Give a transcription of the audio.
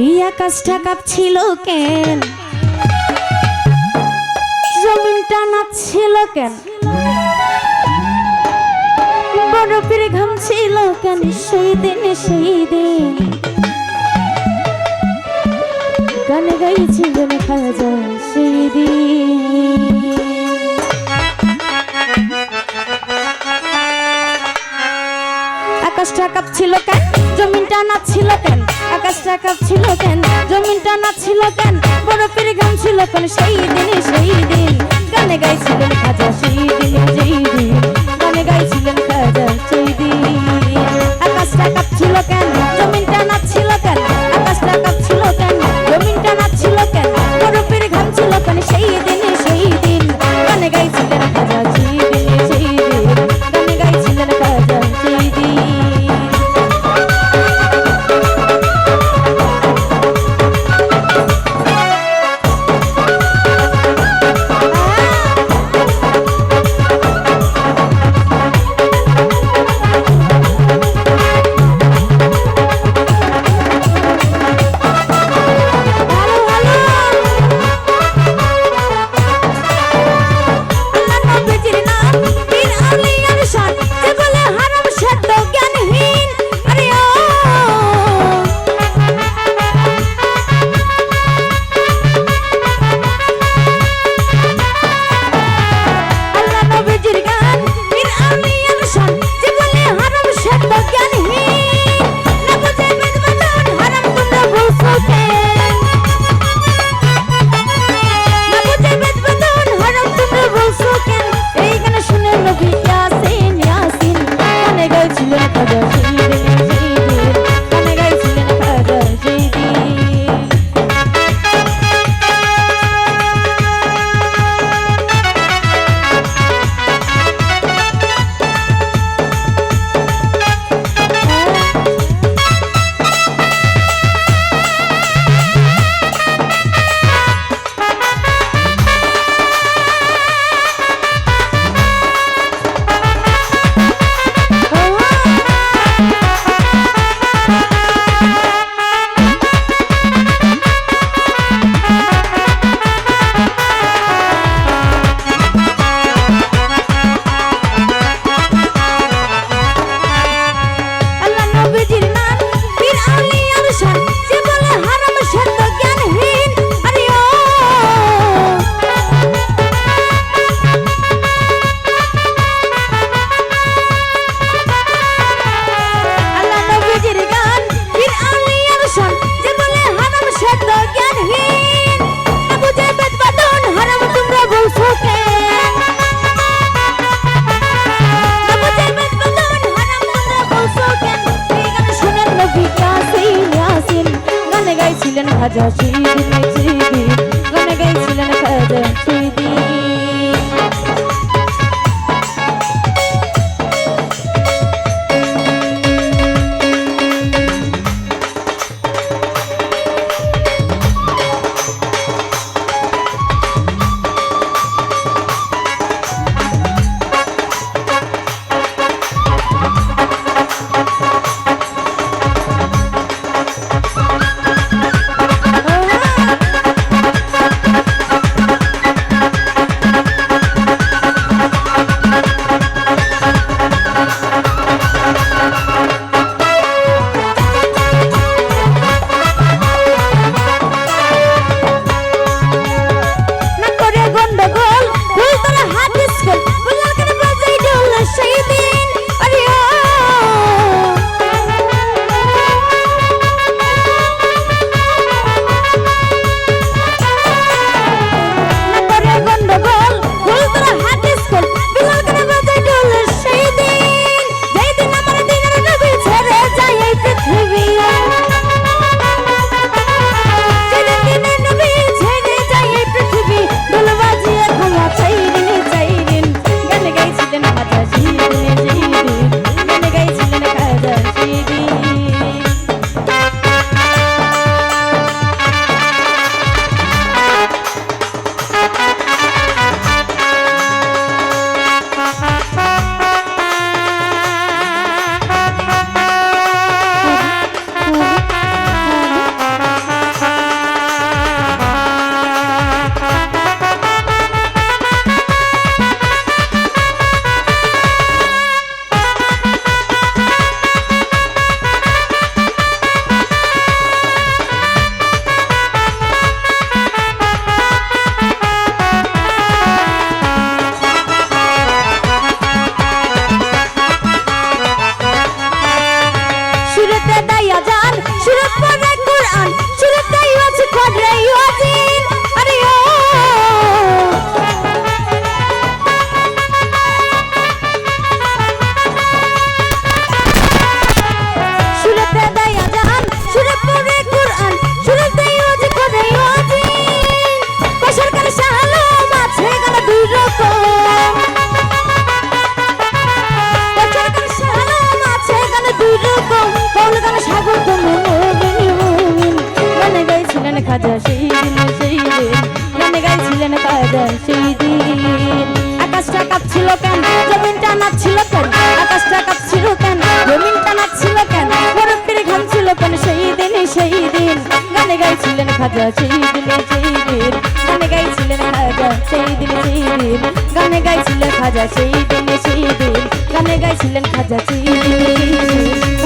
এই আকাশটা কাঁপছিল কেন? জমিনটা নাচছিল কেন? বরফের ঘামছিল কেন? সেই দিন সেই দিন। গান গাইছিলেন খাজা, সেই দিন। আকাশটা কাঁপছিল কেন? জমিটা না ছিল কেন? আকাশটা কাপ ছিল কেন? জমিটা না ছিল কেন? বরফের গান ছিল কেন? সেই দিনে, সেই দিন গানে গাইছিল খাজা 他叫喜提 সুরে পড়ে কোরআন সুরে তাই আছে গাইছিলেন খাজা সেই আকাশটা কাঁপছিল কেন? জমিনটা নাচছিল কেন? আকাশটা কাঁপছিল কেন? জমিনটা নাচছিল কেন? বরফের ঘাম ছিল কেন? সেই দিন সেই দিন। গানে গাইছিলেন খাজা সেই দিন সেই দিন। গানে গাইছিলেন খাজা সেই দিন সেই দিন। গানে গাইছিলেন খাজা সেই দিন সেই দিন। গানে গাইছিলেন খাজা সেই দিন।